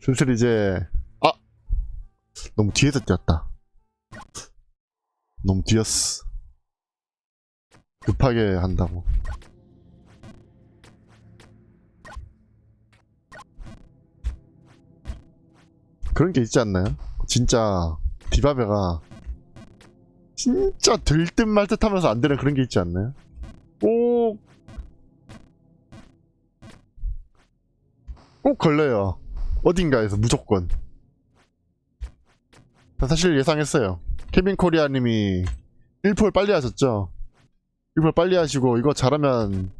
슬슬 이제 아 너무 뒤에서 뛰었다 너무 뒤였어 급하게 한다고 그런 게 있지 않나요? 진짜 디바베가 진짜 들듯 말듯 하면서 안 되는 그런 게 있지 않나요? 꼭, 꼭 걸려요. 어딘가에서 무조건. 사실 예상했어요. 케빈 코리아님이 1폴 빨리 하셨죠? 1폴 빨리 하시고 이거 잘하면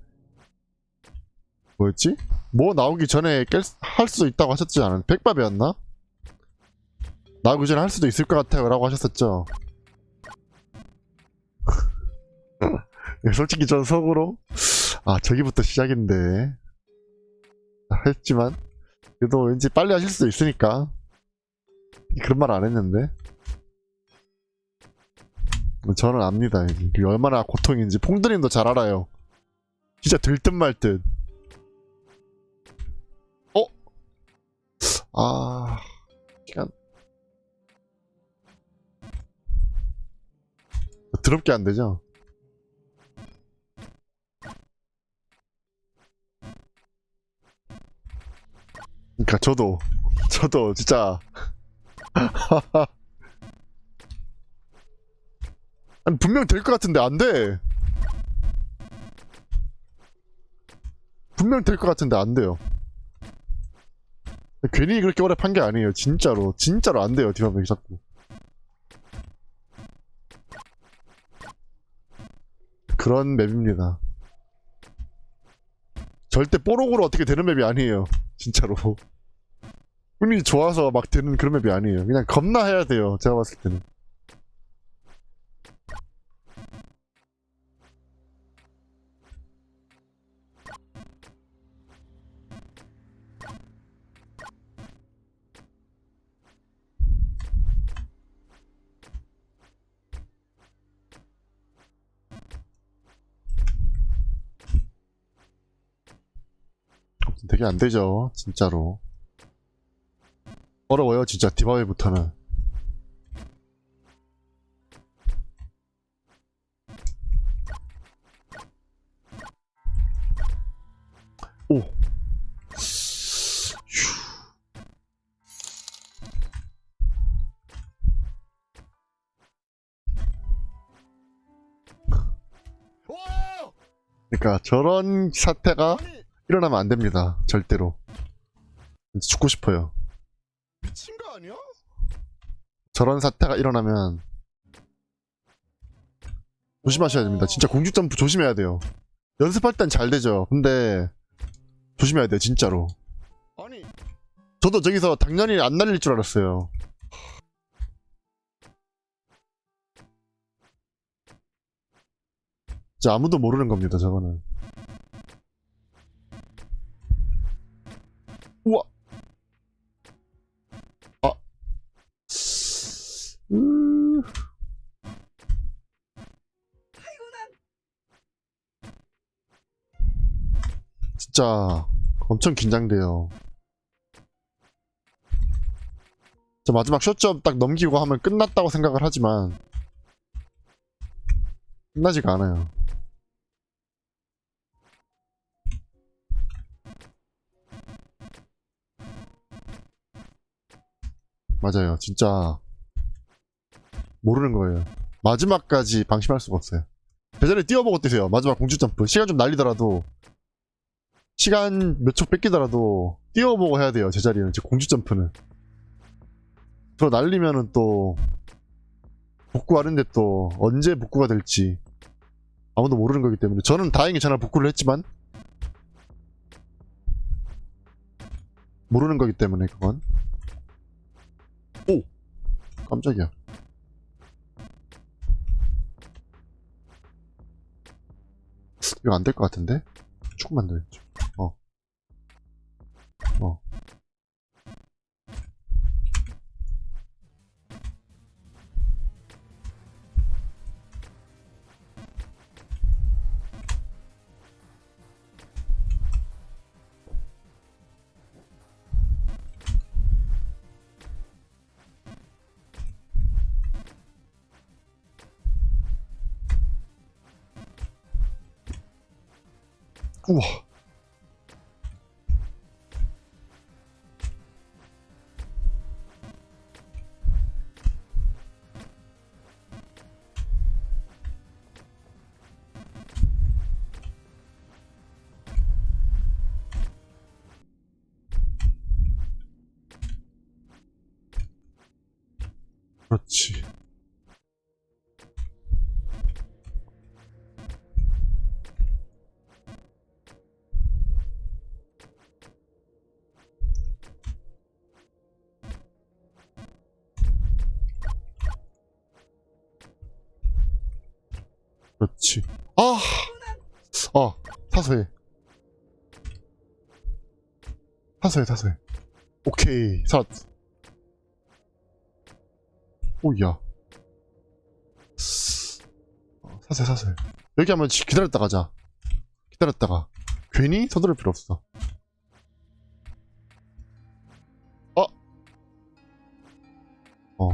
뭐였지? 뭐 나오기 전에 깰, 할 수도 있다고 하셨지 않은 백밥이었나? 나오기 전에 할 수도 있을 것 같아요 라고 하셨었죠 네, 솔직히 전 속으로 아 저기부터 시작인데 했지만 그래도 왠지 빨리 하실 수도 있으니까. 그런 말 안 했는데. 저는 압니다. 얼마나 고통인지. 퐁드님도 잘 알아요. 진짜 들듯 말듯. 어? 아 시간. 더럽게 안 되죠? 저도 저도 진짜 아니 분명 될 것 같은데 안 돼. 분명 될 것 같은데 안 돼요. 괜히 그렇게 오래 판 게 아니에요. 진짜로 진짜로 안 돼요. 디바백이 자꾸. 그런 맵입니다. 절대 뽀록으로 어떻게 되는 맵이 아니에요. 진짜로. 운이 좋아서 막 되는 그런 맵이 아니에요. 그냥 겁나 해야 돼요. 제가 봤을 때는. 되게 안 되죠. 진짜로. 어려워요, 진짜. 디바웨부터는. 오. 휴. 그러니까 저런 사태가 일어나면 안 됩니다. 절대로. 죽고 싶어요. 미친 거 아니야? 저런 사태가 일어나면 조심하셔야 됩니다. 진짜 공주 점프 조심해야 돼요. 연습할 땐 잘 되죠. 근데 조심해야 돼요, 진짜로. 아니 저도 저기서 당연히 안 날릴 줄 알았어요. 진짜 아무도 모르는 겁니다, 저거는. 진짜 엄청 긴장돼요. 저 마지막 쇼점 딱 넘기고 하면 끝났다고 생각을 하지만 끝나지가 않아요. 맞아요. 진짜 모르는 거예요. 마지막까지 방심할 수가 없어요. 대전에 뛰어보고 뛰세요. 마지막 공주 점프. 시간 좀 날리더라도 시간 몇 초 뺏기더라도 뛰어보고 해야 돼요. 제자리는. 제 공주 점프는. 저 날리면은 또 복구하는데 또 언제 복구가 될지 아무도 모르는 거기 때문에 저는 다행히 전화 복구를 했지만 모르는 거기 때문에 그건 오 깜짝이야 이거 안 될 것 같은데 조금만 더 했죠 우와. 그렇지. 그렇지. 아! 어, 사소해. 사소해, 사소해. 오케이, 살았어. 오야. 어, 사세 사세. 여기 한번 지- 기다렸다 가자. 기다렸다가 괜히 서두를 필요 없어. 어. 어.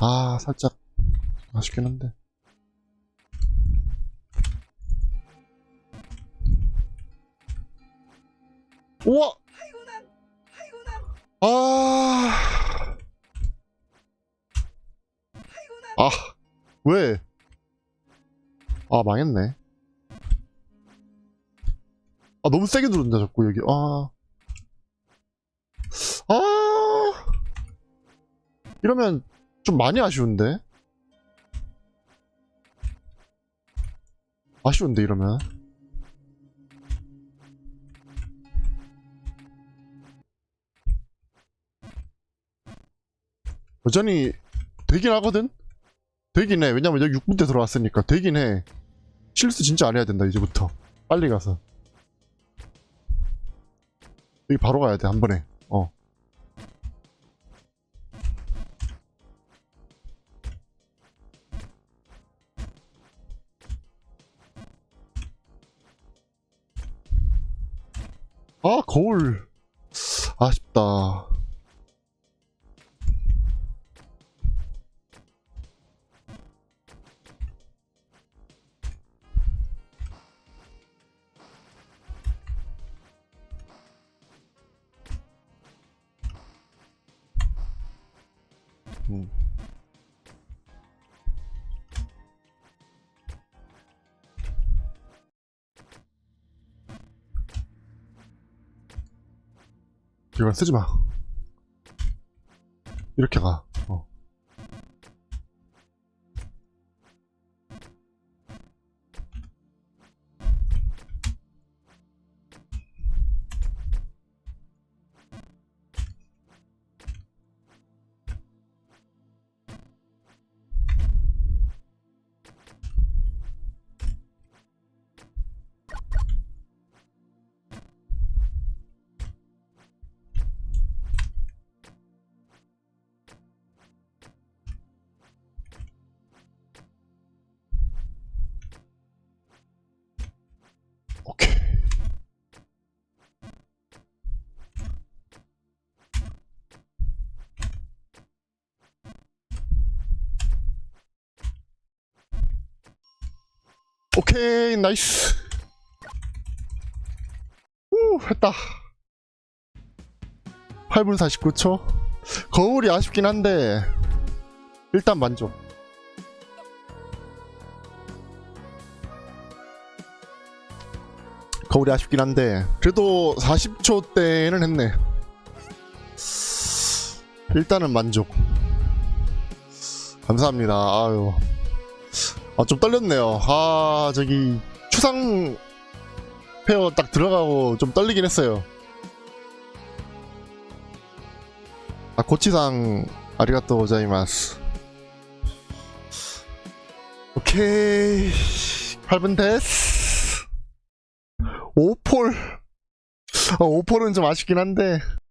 아 살짝 아쉽긴 한데. 우와. 아. 아, 왜? 아, 망했네. 아, 너무 세게 누른다, 자꾸, 여기. 아. 아. 이러면 좀 많이 아쉬운데? 아쉬운데, 이러면. 여전히 되긴 하거든? 되긴 해. 왜냐면 여기 6분 때 들어왔으니까 되긴 해. 실수 진짜 안 해야 된다, 이제부터. 빨리 가서. 여기 바로 가야 돼, 한 번에. 어. 아, 거울. 아쉽다. 이걸 쓰지 마. 이렇게 가. 오케이, 나이스. 우, 했다. 8분 49초. 거울이 아쉽긴 한데, 일단 만족. 거울이 아쉽긴 한데 그래도 40초 때는 했네 일단은 만족 감사합니다 아유 아 좀 떨렸네요. 아 저기 추상 페어 딱 들어가고 좀 떨리긴 했어요. 아 고치상 아리가또 고자이마스. 오케이. 8분 됐어 5폴. 어, 5폴은 좀 아쉽긴 한데